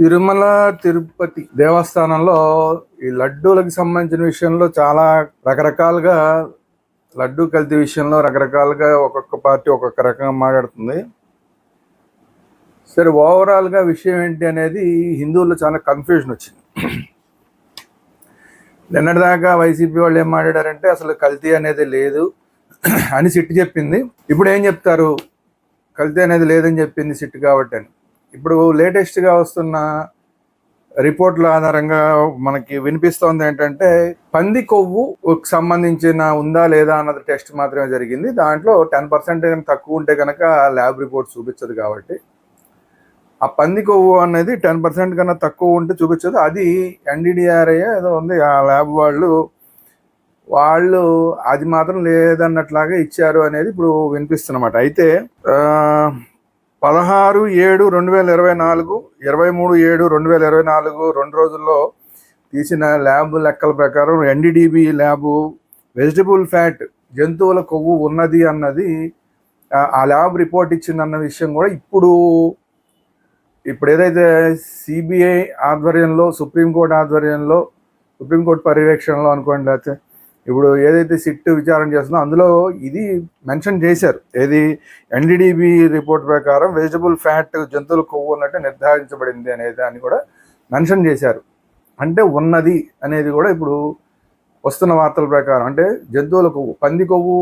తిరుమల తిరుపతి దేవస్థానంలో ఈ లడ్డూలకు సంబంధించిన విషయంలో చాలా రకరకాలుగా లడ్డూ కల్తీ విషయంలో రకరకాలుగా ఒక్కొక్క పార్టీ ఒక్కొక్క రకంగా మాట్లాడుతుంది. సరే ఓవరాల్గా విషయం ఏంటి అనేది హిందువుల్లో చాలా కన్ఫ్యూజన్ వచ్చింది. నిన్నటిదాకా వైసీపీ వాళ్ళు ఏం మాట్లాడారంటే అసలు కల్తీ అనేది లేదు అని సిట్టు చెప్పింది. ఇప్పుడు ఏం చెప్తారు? కల్తీ అనేది లేదని చెప్పింది సిట్టు కాబట్టి అని. ఇప్పుడు లేటెస్ట్గా వస్తున్న రిపోర్ట్ల ఆధారంగా మనకి వినిపిస్తోంది ఏంటంటే పంది కొవ్వు సంబంధించిన ఉందా లేదా అన్నది టెస్ట్ మాత్రమే జరిగింది. దాంట్లో టెన్ పర్సెంట్ తక్కువ ఉంటే కనుక ల్యాబ్ రిపోర్ట్ చూపించదు కాబట్టి. ఆ పంది కొవ్వు అనేది టెన్ పర్సెంట్ కన్నా తక్కువ ఉంటే చూపించదు అది ఎన్డీడీఆర్ఏ ఏదో ఉంది. ఆ ల్యాబ్ వాళ్ళు వాళ్ళు అది మాత్రం లేదన్నట్లాగా ఇచ్చారు అనేది ఇప్పుడు వినిపిస్తున్నమాట. అయితే పదహారు ఏడు రెండు వేల ఇరవై నాలుగు ఇరవై మూడు ఏడు రెండు వేల ఇరవై నాలుగు రెండు రోజుల్లో తీసిన ల్యాబ్ లెక్కల ప్రకారం ఎన్డీడీబీ ల్యాబు వెజిటబుల్ ఫ్యాట్ జంతువుల కొవ్వు ఉన్నది అన్నది ఆ- ల్యాబ్ రిపోర్ట్ ఇచ్చిందన్న విషయం కూడా ఇప్పుడు ఇప్పుడు ఏదైతే సిబిఐ ఆధ్వర్యంలో సుప్రీంకోర్టు ఆధ్వర్యంలో సుప్రీంకోర్టు పర్యవేక్షణలో అనుకోండి లేకపోతే ఇప్పుడు ఏదైతే సిట్ విచారణ చేస్తుందో అందులో ఇది మెన్షన్ చేశారు. ఏది ఎన్డీడీబీ రిపోర్ట్ ప్రకారం వెజిటబుల్ ఫ్యాట్ జంతువుల కొవ్వు అన్నట్టు నిర్ధారించబడింది అనేది దాన్ని కూడా మెన్షన్ చేశారు. అంటే ఉన్నది అనేది కూడా ఇప్పుడు వస్తున్న వార్తల ప్రకారం. అంటే జంతువుల కొవ్వు పంది కొవ్వు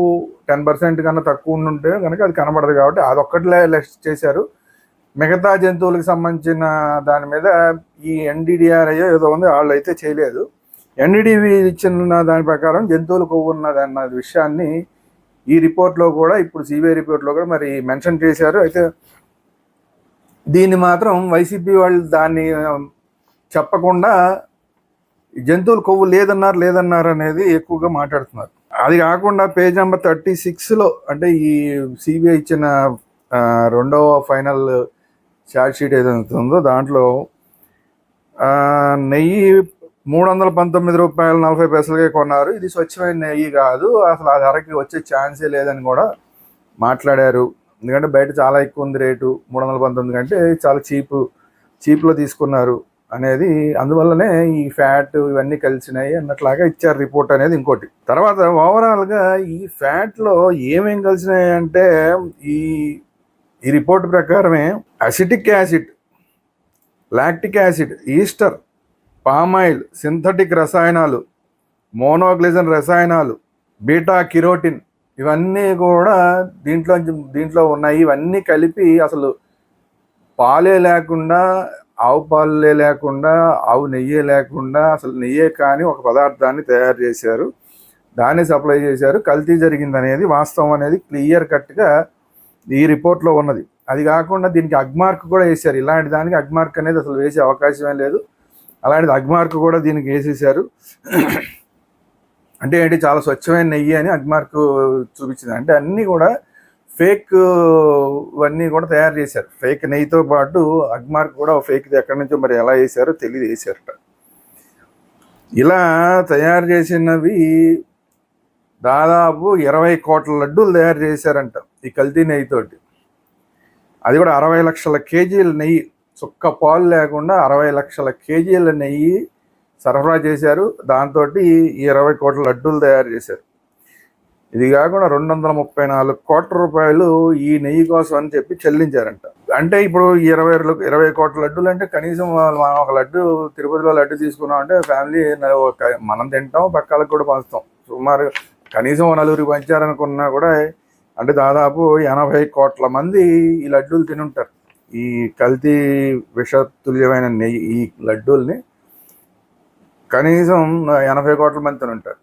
టెన్ పర్సెంట్ కన్నా తక్కువ ఉంటే కనుక అది కనబడదు కాబట్టి అదొక్కటిలే లెస్ట్ చేశారు. మిగతా జంతువులకు సంబంధించిన దాని మీద ఈ ఎన్డీడీఆర్ఐ ఏదో ఉంది వాళ్ళు అయితే చేయలేదు. ఎన్డీడీవి ఇచ్చిన దాని ప్రకారం జంతువులు కొవ్వు ఉన్నది అన్న విషయాన్ని ఈ రిపోర్ట్లో కూడా ఇప్పుడు సిబిఐ రిపోర్ట్లో కూడా మరి మెన్షన్ చేశారు. అయితే దీన్ని మాత్రం వైసీపీ వాళ్ళు దాన్ని చెప్పకుండా జంతువుల జంతువులు కొవ్వు లేదన్నారు లేదన్నారు అనేది ఎక్కువగా మాట్లాడుతున్నారు. అది కాకుండా పేజ్ నెంబర్ థర్టీ సిక్స్లో అంటే ఈ సిబిఐ ఇచ్చిన రెండవ ఫైనల్ ఛార్జ్ షీట్ ఏదైతే ఉందో దాంట్లో నెయ్యి మూడు వందల పంతొమ్మిది రూపాయలు నలభై పైసలకే కొన్నారు. ఇది స్వచ్ఛమైన నెయ్యి కాదు. అసలు ఆ ధరకి వచ్చే ఛాన్సే లేదని కూడా మాట్లాడారు. ఎందుకంటే బయట చాలా ఎక్కువ ఉంది రేటు. మూడు వందల పంతొమ్మిది కంటే చాలా చీప్ చీప్లో తీసుకున్నారు అనేది. అందువల్లనే ఈ ఫ్యాట్ ఇవన్నీ కలిసినాయి అన్నట్లాగా ఇచ్చారు రిపోర్ట్ అనేది ఇంకోటి. తర్వాత ఓవరాల్గా ఈ ఫ్యాట్లో ఏమేం కలిసినాయి అంటే ఈ ఈ రిపోర్ట్ ప్రకారమే acetic acid lactic acid ester palm oil synthetic రసాయనాలు మోనోగ్లిజన్ రసాయనాలు బీటా కిరోటిన్ ఇవన్నీ కూడా దీంట్లో దీంట్లో ఉన్నాయి. ఇవన్నీ కలిపి అసలు పాలే లేకుండా ఆవు పాలే లేకుండా ఆవు నెయ్యే లేకుండా అసలు నెయ్యే కానీ ఒక పదార్థాన్ని తయారు చేశారు. దాన్ని సప్లై చేశారు. కల్తీ జరిగింది అనేది వాస్తవం అనేది క్లియర్ కట్గా ఈ రిపోర్ట్లో ఉన్నది. అది కాకుండా దీనికి అగ్మార్క్ కూడా వేశారు. ఇలాంటి దానికి అగ్మార్క్ అనేది అసలు వేసే అవకాశమే లేదు. అలాంటిది అగ్మార్క్ కూడా దీనికి వేసేసారు అంటే ఏంటి చాలా స్వచ్ఛమైన నెయ్యి అని అగ్మార్క్ చూపించింది. అంటే అన్నీ కూడా ఫేక్ అన్నీ కూడా తయారు చేశారు. ఫేక్ నెయ్యితో పాటు అగ్మార్క్ కూడా ఫేక్ ఎక్కడి నుంచో మరి ఎలా వేసారో తెలియదు వేసారట ఇలా తయారు చేసినవి దాదాపు ఇరవై కోట్ల లడ్డూలు తయారు చేశారంట ఈ కల్తీ నెయ్యితోటి. అది కూడా అరవై లక్షల కేజీల నెయ్యి. చుక్క పాలు లేకుండా అరవై లక్షల కేజీల నెయ్యి సరఫరా చేశారు. దాంతో ఇరవై కోట్ల లడ్డూలు తయారు చేశారు. ఇది కాకుండా రెండు వందల ముప్పై నాలుగు కోట్ల రూపాయలు ఈ నెయ్యి కోసం అని చెప్పి చెల్లించారంట. అంటే ఇప్పుడు ఇరవై ఇరవై కోట్ల లడ్డూలు అంటే కనీసం మనం ఒక లడ్డు తిరుపతిలో లడ్డు తీసుకున్నాం అంటే ఫ్యామిలీ ఒక- మనం తింటాం పక్కలకు కూడా పంచుతాం. సుమారు కనీసం నలుగురికి పంచారనుకున్నా కూడా అంటే దాదాపు ఎనభై కోట్ల మంది ఈ లడ్డూలు తినుంటారు. ఈ కల్తీ విషతుల్యమైన నెయ్యి ఈ లడ్డూల్ని కనీసం ఎనభై కోట్ల మంది తినుంటారు.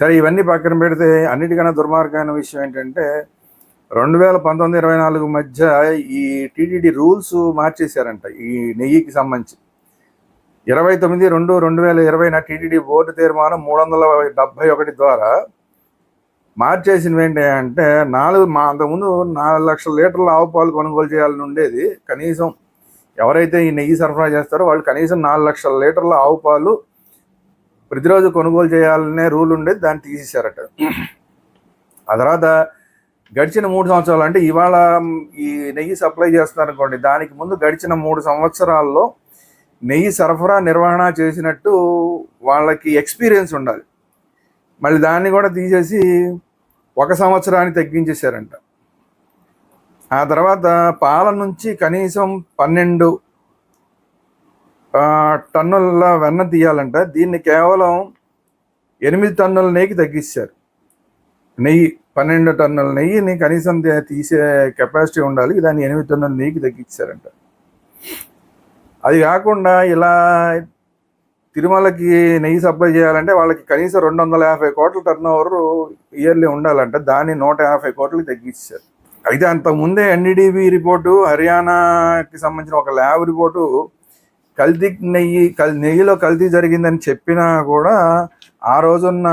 సరే ఇవన్నీ పక్కన పెడితే అన్నిటికన్నా దుర్మార్గమైన విషయం ఏంటంటే రెండు వేల పంతొమ్మిది ఇరవై నాలుగు మధ్య ఈ టీటీడీ రూల్స్ మార్చేశారంట ఈ నెయ్యికి సంబంధించి. ఇరవై తొమ్మిది రెండు రెండు వేల ఇరవైన టీటీడీ బోర్డు తీర్మానం మూడు వందల డెబ్బై ఒకటి ద్వారా మార్చేసినవి ఏంటి అంటే నాలుగు మా అంతకుముందు నాలుగు లక్షల లీటర్ల ఆవు పాలు కొనుగోలు చేయాలని ఉండేది. కనీసం ఎవరైతే ఈ నెయ్యి సరఫరా చేస్తారో వాళ్ళు కనీసం నాలుగు లక్షల లీటర్ల ఆవు పాలు ప్రతిరోజు కొనుగోలు చేయాలనే రూల్ ఉండేది. దాన్ని తీసేశారట. ఆ తర్వాత గడిచిన మూడు సంవత్సరాలు అంటే ఇవాళ ఈ నెయ్యి సప్లై చేస్తున్నారు అనుకోండి. దానికి ముందు గడిచిన మూడు సంవత్సరాల్లో నెయ్యి సరఫరా నిర్వహణ చేసినట్టు వాళ్ళకి ఎక్స్పీరియన్స్ ఉండాలి. మళ్ళీ దాన్ని కూడా తీసేసి ఒక సంవత్సరాన్ని తగ్గించేశారంట. ఆ తర్వాత పాల నుంచి కనీసం పన్నెండు టన్నుల వెన్న తీయాలంట. దీన్ని కేవలం ఎనిమిది టన్నుల నెయ్యికి తగ్గించారు నెయ్యి పన్నెండు టన్నుల నెయ్యిని కనీసం తీసే కెపాసిటీ ఉండాలి. దాన్ని ఎనిమిది టన్నుల నెయ్యికి తగ్గించారంట. అది కాకుండా ఇలా తిరుమలకి నెయ్యి సప్లై చేయాలంటే వాళ్ళకి కనీసం రెండు వందల యాభై కోట్ల టర్న్ ఓవర్ ఇయర్లీ ఉండాలంటే. దాన్ని నూట యాభై కోట్లకి తగ్గించారు. అయితే అంతకుముందే ఎన్డీడీబీ రిపోర్టు హర్యానాకి సంబంధించిన ఒక ల్యాబ్ రిపోర్టు కల్తీ నెయ్యి కల్ నెయ్యిలో కల్తీ జరిగిందని చెప్పినా కూడా ఆ రోజున్న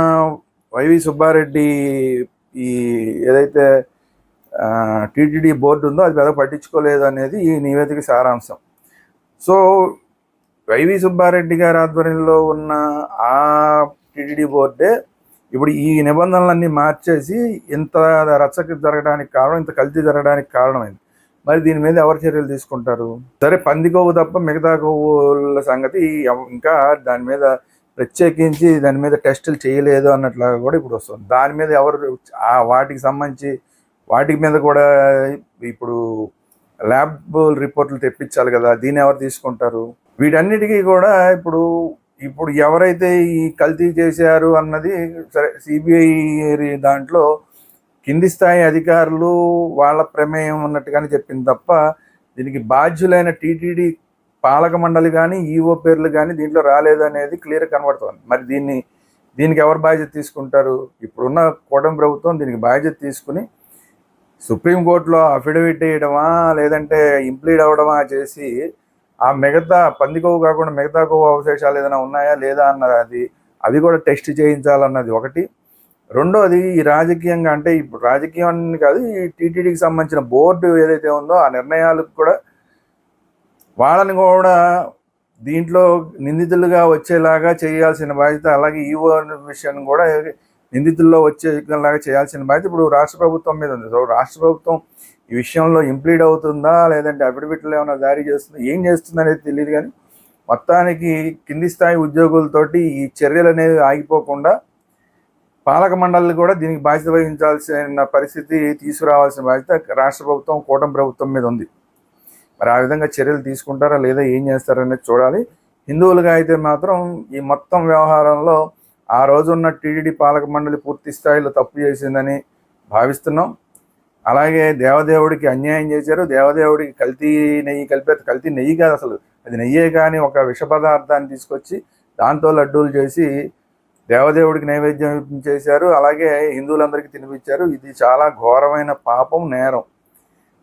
వైవి సుబ్బారెడ్డి ఈ ఏదైతే టీటీడీ బోర్డు ఉందో అది పెద్ద పట్టించుకోలేదు అనేది ఈ నివేదిక సారాంశం. సో వైవి సుబ్బారెడ్డి గారి ఆధ్వర్యంలో ఉన్న ఆ టీటీడీ బోర్డే ఇప్పుడు ఈ నిబంధనలన్నీ మార్చేసి ఇంత రచ్చక జరగడానికి కారణం ఇంత కల్తీ జరగడానికి కారణమైంది. మరి దీని మీద ఎవరు చర్యలు తీసుకుంటారు? సరే పంది కొవ్వు తప్ప మిగతా కొవ్వుల సంగతి ఇంకా దాని మీద ప్రత్యేకించి దాని మీద టెస్టులు చేయలేదు అన్నట్లాగా కూడా ఇప్పుడు వస్తుంది. దాని మీద ఎవరు ఆ వాటికి సంబంధించి వాటి మీద కూడా ఇప్పుడు ల్యాబ్ రిపోర్ట్లు తెప్పించాలి కదా దీన్ని ఎవరు తీసుకుంటారు? వీటన్నిటికీ కూడా ఇప్పుడు ఇప్పుడు ఎవరైతే ఈ కల్తీ చేశారు అన్నది సరే సిబిఐ దాంట్లో కింది స్థాయి అధికారులు వాళ్ళ ప్రమేయం ఉన్నట్టుగానే చెప్పింది తప్ప దీనికి బాధ్యులైన టీటీడీ పాలక మండలి కానీ ఈఓ పేర్లు కానీ దీంట్లో రాలేదు అనేది క్లియర్ కనబడుతుంది. మరి దీన్ని దీనికి ఎవరు బాధ్యత తీసుకుంటారు? ఇప్పుడున్న కూటమి ప్రభుత్వం దీనికి బాధ్యత తీసుకుని సుప్రీంకోర్టులో అఫిడవిట్ వేయడమా లేదంటే ఇంప్లీడ్ అవ్వడమా చేసి ఆ మిగతా పంది కాకుండా మిగతా కొవ్వు అవశేషాలు ఏదైనా ఉన్నాయా లేదా అన్నది అది అవి కూడా టెస్ట్ చేయించాలన్నది ఒకటి. రెండోది ఈ రాజకీయంగా అంటే ఇప్పుడు రాజకీయం అని కాదు ఈ టీటీడీకి సంబంధించిన బోర్డు ఏదైతే ఉందో ఆ నిర్ణయాలకు కూడా వాళ్ళని కూడా దీంట్లో నిందితులుగా వచ్చేలాగా చేయాల్సిన బాధ్యత అలాగే ఈవో విషయం కూడా నిందితుల్లో వచ్చేలాగా చేయాల్సిన బాధ్యత ఇప్పుడు రాష్ట్ర ప్రభుత్వం మీద ఉంది. సో రాష్ట్ర ప్రభుత్వం ఈ విషయంలో ఇంప్లీడ్ అవుతుందా? లేదంటే అఫిడవిట్లు ఏమైనా జారీ చేస్తుందా? ఏం చేస్తుంది అనేది తెలియదు కానీ మొత్తానికి కింది స్థాయి ఉద్యోగులతోటి ఈ చర్యలు అనేవి ఆగిపోకుండా పాలక మండలి కూడా దీనికి బాధ్యత వహించాల్సిన పరిస్థితి తీసుకురావాల్సిన బాధ్యత రాష్ట్ర ప్రభుత్వం కూటమి ప్రభుత్వం మీద ఉంది. మరి ఆ విధంగా చర్యలు తీసుకుంటారా లేదా ఏం చేస్తారనేది చూడాలి. హిందువులుగా అయితే మాత్రం ఈ మొత్తం వ్యవహారంలో ఆ రోజున్న టీడీడీ పాలక మండలి పూర్తి స్థాయిలో తప్పు చేసిందని భావిస్తున్నాం. అలాగే దేవదేవుడికి అన్యాయం చేశారు దేవదేవుడికి కల్తీ నెయ్యి కలిపే కల్తీ నెయ్యి కాదు అసలు. అది నెయ్యే కానీ ఒక విష పదార్థాన్ని తీసుకొచ్చి దాంతో లడ్డూలు చేసి దేవదేవుడికి నైవేద్యం చేశారు. అలాగే హిందువులందరికీ తినిపించారు. ఇది చాలా ఘోరమైన పాపం నేరం.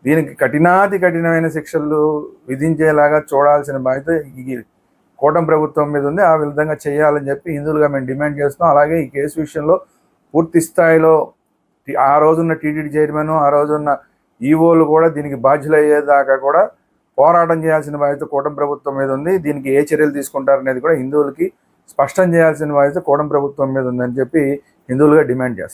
దీనికి కఠినాతి కఠినమైన శిక్షలు విధించేలాగా చూడాల్సిన బాధ్యత ఈ కూటమి ప్రభుత్వం మీద ఉంది. ఆ విధంగా చేయాలని చెప్పి హిందువులుగా మేము డిమాండ్ చేస్తున్నాం. అలాగే ఈ కేసు విషయంలో పూర్తి స్థాయిలో ఆ రోజున్న టీటీడీ చైర్మన్ ఆ రోజున్న ఈవోలు కూడా దీనికి బాధ్యులయ్యేదాకా కూడా పోరాటం చేయాల్సిన బాధ్యత కూటమి ప్రభుత్వం మీద ఉంది. దీనికి ఏ చర్యలు తీసుకుంటారనేది కూడా హిందువులకి స్పష్టం చేయాల్సిన బాధ్యత కూటమి ప్రభుత్వం మీద ఉందని చెప్పి హిందువులుగా డిమాండ్ చేస్తారు.